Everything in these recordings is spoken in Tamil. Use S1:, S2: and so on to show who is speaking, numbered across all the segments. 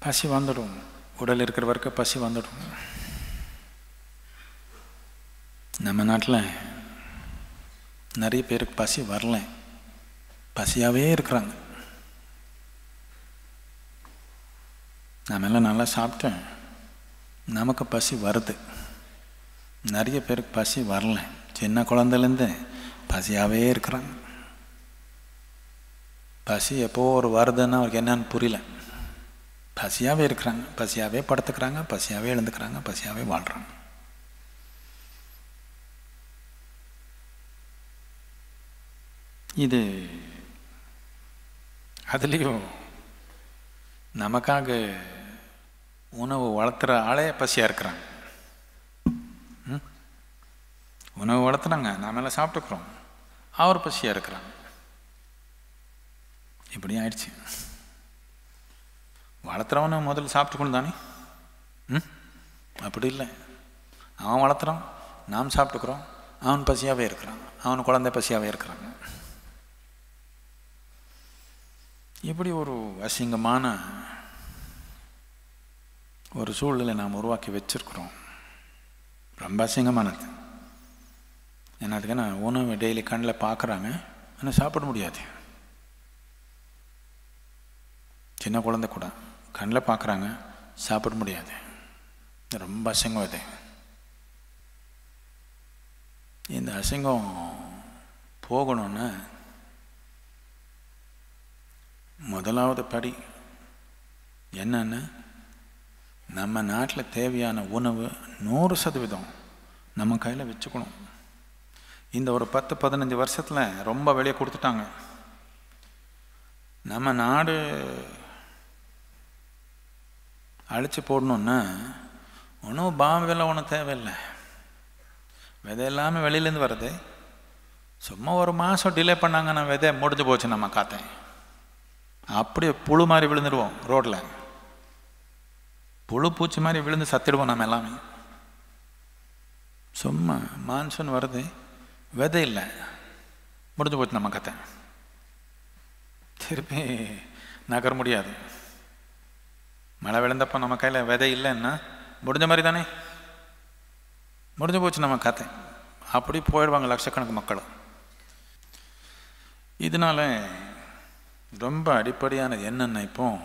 S1: பசி வந்துடும். உடல் இருக்கிற வரைக்கும் பசி வந்துடும். நம்ம நாட்டில் நிறைய பேருக்கு பசி வரல. பசியாகவே இருக்கிறாங்க. நம்ம எல்லாம் நல்லா சாப்பிட்டேன். நமக்கு பசி வருது. நிறைய பேருக்கு பசி வரல. சின்ன குழந்தைலேருந்து பசியாகவே இருக்கிறாங்க. பசி எப்போ ஒரு வருதுன்னு அவருக்கு என்னன்னு புரியல. பசியாகவே இருக்கிறாங்க. பசியாகவே படுத்துக்கிறாங்க பசியாகவே எழுந்துக்கிறாங்க பசியாகவே வாழ்கிறாங்க இது அதுலேயும் நமக்காக உணவு வளர்த்துற ஆளே பசியாக இருக்கிறாங்க. ம்? உணவு வளர்த்துனாங்க நாமெல்லாம் சாப்பிட்டுக்கிறோம். அவர் பசியாக இருக்கிறாங்க. இப்படி ஆயிடுச்சு. வளர்த்துறவனை முதல்ல சாப்பிட்டுக்கணும் தானே? ம்? அப்படி இல்லை. அவன் வளர்த்துறான் நாம் சாப்பிட்டுக்கிறோம். அவன் பசியாகவே இருக்கிறான். அவன் குழந்தை பசியாகவே இருக்கிறாங்க இப்படி ஒரு அசிங்கமான ஒரு சூழ்நிலை நாம் உருவாக்கி வச்சிருக்கிறோம். ரொம்ப அசிங்கமானது. என்னதுக்குன்னா உணவு டெய்லி கண்ணில் பார்க்குறாங்க. ஆனால் சாப்பிட முடியாது. சின்ன குழந்தை கூட. கண்ணில் பார்க்குறாங்க சாப்பிட முடியாது. ரொம்ப அசிங்கம் இது. இந்த அசிங்கம் போகணுன்னா முதலாவது படி என்னென்ன நம்ம நாட்டில் தேவையான உணவு நூறு சதவீதம் நம்ம கையில் வச்சுக்கணும். இந்த ஒரு பத்து பதினஞ்சு வருஷத்தில் ரொம்ப வெளியே கொடுத்துட்டாங்க. நம்ம நாடு அழித்து போடணுன்னா ஒன்றும் பாம்பெல்லாம் ஒன்றும் தேவையில்லை. விதை எல்லாமே வெளியிலேருந்து வருது. சும்மா ஒரு மாதம் டிலே பண்ணாங்கன்னா விதை முடிஞ்சு போச்சு நம்ம காத்தேன். அப்படியே புழு மாதிரி விழுந்துடுவோம் ரோட்டில் புழு பூச்சி மாதிரி விழுந்து சத்திடுவோம் நம்ம எல்லாமே. சும்மா மான்சூன் வருது. விதை இல்லை. முடிஞ்சு போச்சு நம்ம கதை திருப்பி நகர முடியாது. மழை விழுந்தப்போ நம்ம கையில் விதை இல்லைன்னா முடிஞ்ச மாதிரி தானே? முடிஞ்சு போச்சு நம்ம கதை. அப்படி போயிடுவாங்க லட்சக்கணக்கு மக்களும். இதனால ரொம்ப அடிப்படையானது என்னென்ன இப்போ?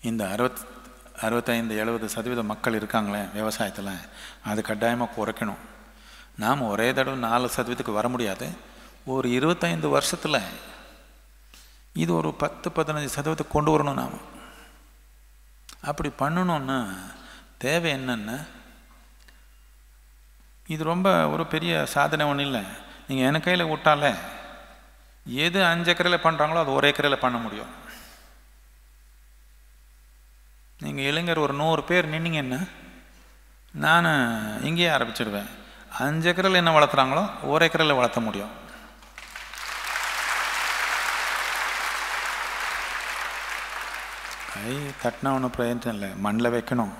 S1: இந்த அறுபத் அறுபத்தைந்து எழுபது சதவீத மக்கள் இருக்காங்களே விவசாயத்தில் அது கட்டாயமாக குறைக்கணும். நாம் ஒரே தடவை நாலு சதவீதத்துக்கு வர முடியாது. ஒரு இருபத்தைந்து வருஷத்தில் இது ஒரு பத்து பதினஞ்சு சதவீதத்துக்கு கொண்டு வரணும் நாம். அப்படி பண்ணணுன்னா தேவை என்னென்ன இது ரொம்ப ஒரு பெரிய சாதனை ஒன்றும் இல்லை. நீங்கள் என் கையில் விட்டாலே எது அஞ்சு ஏக்கரையில் பண்ணுறாங்களோ அது ஒரு ஏக்கரையில் பண்ண முடியும். நீங்கள் இளைஞர் ஒரு நூறு பேர் நின்னீங்கன்னா நான் இங்கேயே ஆரம்பிச்சிடுவேன். அஞ்சு ஏக்கரில் என்ன வளர்த்துறாங்களோ ஒரு ஏக்கரில் வளர்த்த முடியும். கை தட்டினா ஒன்றும் பிரயோஜனம் இல்லை. மண்ணில் வைக்கணும்.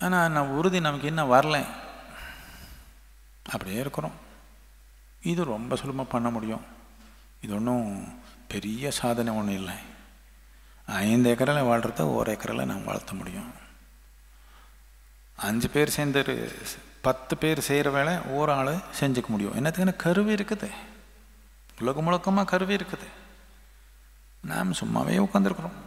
S1: ஆனால் நான் உறுதி நமக்கு இன்னும் வரல. அப்படியே இருக்கிறோம். இது ரொம்ப சுலபமாக பண்ண முடியும். இது ஒன்றும் பெரிய சாதனை ஒன்றும் இல்லை. ஐந்து ஏக்கரில் வாழ்கிறத ஒரு ஏக்கரில் நம்ம வளர்த்த முடியும். அஞ்சு பேர் சேர்ந்து பத்து பேர் செய்கிற வேலை ஒரு ஆள் செஞ்சுக்க முடியும். என்னத்துக்குன்னு கருவி இருக்குது. உலகம் முழுக்கமாக கருவி இருக்குது. நாம் சும்மாவே உட்காந்துருக்குறோம்